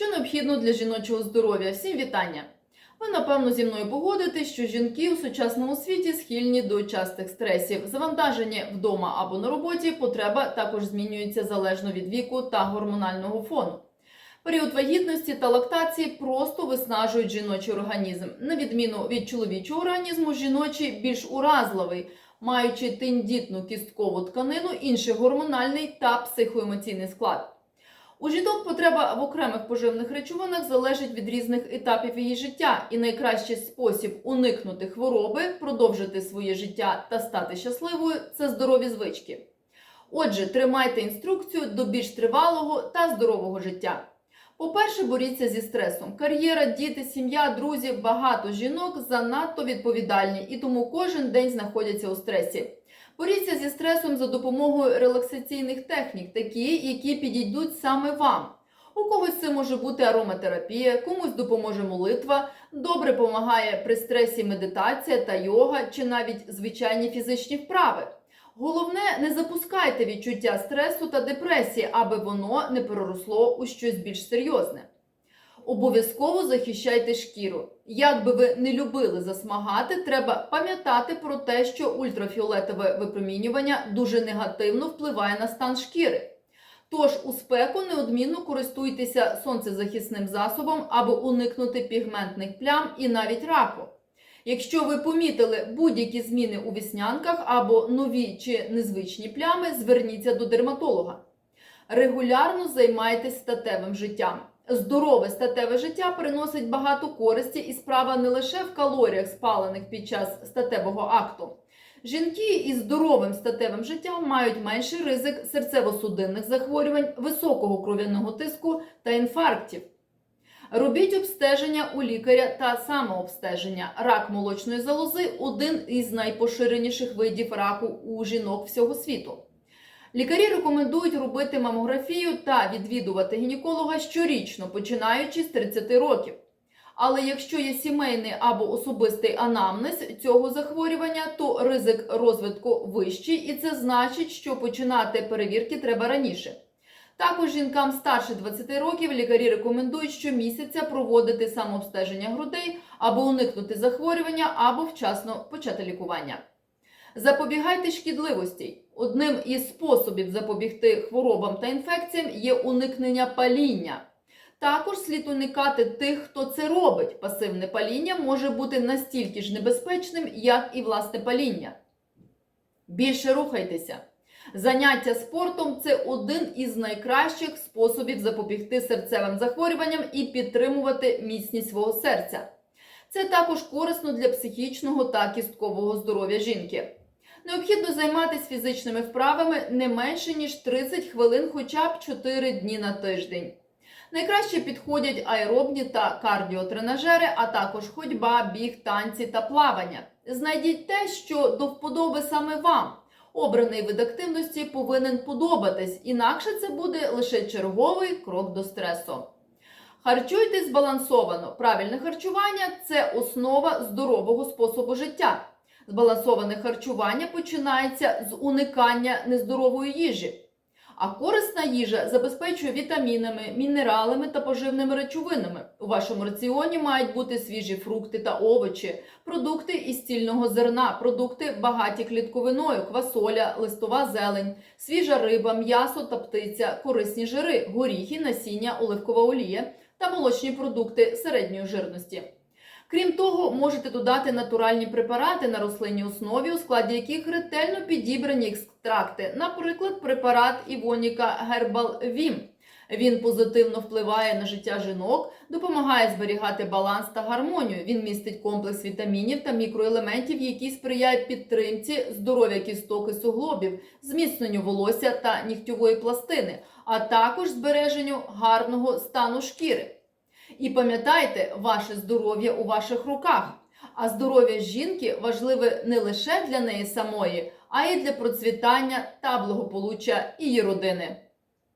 Що необхідно для жіночого здоров'я? Всім вітання! Ви напевно зі мною погодитесь, що жінки у сучасному світі схильні до частих стресів. Завантаження вдома або на роботі потреба також змінюється залежно від віку та гормонального фону. Період вагітності та лактації просто виснажують жіночий організм. На відміну від чоловічого організму, жіночий більш уразливий, маючи тендітну кісткову тканину, інший гормональний та психоемоційний склад. У жінок потреба в окремих поживних речовинах залежить від різних етапів її життя, і найкращий спосіб уникнути хвороби, продовжити своє життя та стати щасливою це здорові звички. Отже, тримайте інструкцію до більш тривалого та здорового життя. По-перше, боріться зі стресом. Кар'єра, діти, сім'я, друзі, багато жінок занадто відповідальні і тому кожен день знаходяться у стресі. Боріться зі стресом за допомогою релаксаційних технік, такі, які підійдуть саме вам. У когось це може бути ароматерапія, комусь допоможе молитва, добре допомагає при стресі медитація та йога чи навіть звичайні фізичні вправи. Головне, не запускайте відчуття стресу та депресії, аби воно не переросло у щось більш серйозне. Обов'язково захищайте шкіру. Як би ви не любили засмагати, треба пам'ятати про те, що ультрафіолетове випромінювання дуже негативно впливає на стан шкіри. Тож у спеку неодмінно користуйтеся сонцезахисним засобом, аби уникнути пігментних плям і навіть раку. Якщо ви помітили будь-які зміни у віснянках або нові чи незвичні плями, зверніться до дерматолога. Регулярно займайтесь статевим життям. Здорове статеве життя приносить багато користі і справа не лише в калоріях, спалених під час статевого акту. Жінки із здоровим статевим життям мають менший ризик серцево-судинних захворювань, високого кров'яного тиску та інфарктів. Робіть обстеження у лікаря та самообстеження. Рак молочної залози один із найпоширеніших видів раку у жінок всього світу. Лікарі рекомендують робити мамографію та відвідувати гінеколога щорічно, починаючи з 30 років. Але якщо є сімейний або особистий анамнез цього захворювання, то ризик розвитку вищий, і це значить, що починати перевірки треба раніше. Також жінкам старше 20 років лікарі рекомендують щомісяця проводити самообстеження грудей або уникнути захворювання, або вчасно почати лікування. Запобігайте шкідливості. Одним із способів запобігти хворобам та інфекціям є уникнення паління. Також слід уникати тих, хто це робить. Пасивне паління може бути настільки ж небезпечним, як і власне паління. Більше рухайтеся. Заняття спортом це один із найкращих способів запобігти серцевим захворюванням і підтримувати міцність свого серця. Це також корисно для психічного та кісткового здоров'я жінки. Необхідно займатися фізичними вправами не менше ніж 30 хвилин, хоча б 4 дні на тиждень. Найкраще підходять аеробні та кардіотренажери, а також ходьба, біг, танці та плавання. Знайдіть те, що до вподоби саме вам. Обраний вид активності повинен подобатись, інакше це буде лише черговий крок до стресу. Харчуйтесь збалансовано. Правильне харчування це основа здорового способу життя. Збалансоване харчування починається з уникання нездорової їжі. А корисна їжа забезпечує вітамінами, мінералами та поживними речовинами. У вашому раціоні мають бути свіжі фрукти та овочі, продукти із цільного зерна, продукти багаті клітковиною, квасоля, листова зелень, свіжа риба, м'ясо та птиця, корисні жири, горіхи, насіння, оливкова олія та молочні продукти середньої жирності. Крім того, можете додати натуральні препарати на рослинній основі, у складі яких ретельно підібрані екстракти, наприклад, препарат Івоніка Herbal Vim. Він позитивно впливає на життя жінок, допомагає зберігати баланс та гармонію. Він містить комплекс вітамінів та мікроелементів, які сприяють підтримці здоров'я кісток і суглобів, зміцненню волосся та нігтьової пластини, а також збереженню гарного стану шкіри. І пам'ятайте, ваше здоров'я у ваших руках. А здоров'я жінки важливе не лише для неї самої, а й для процвітання та благополуччя її родини.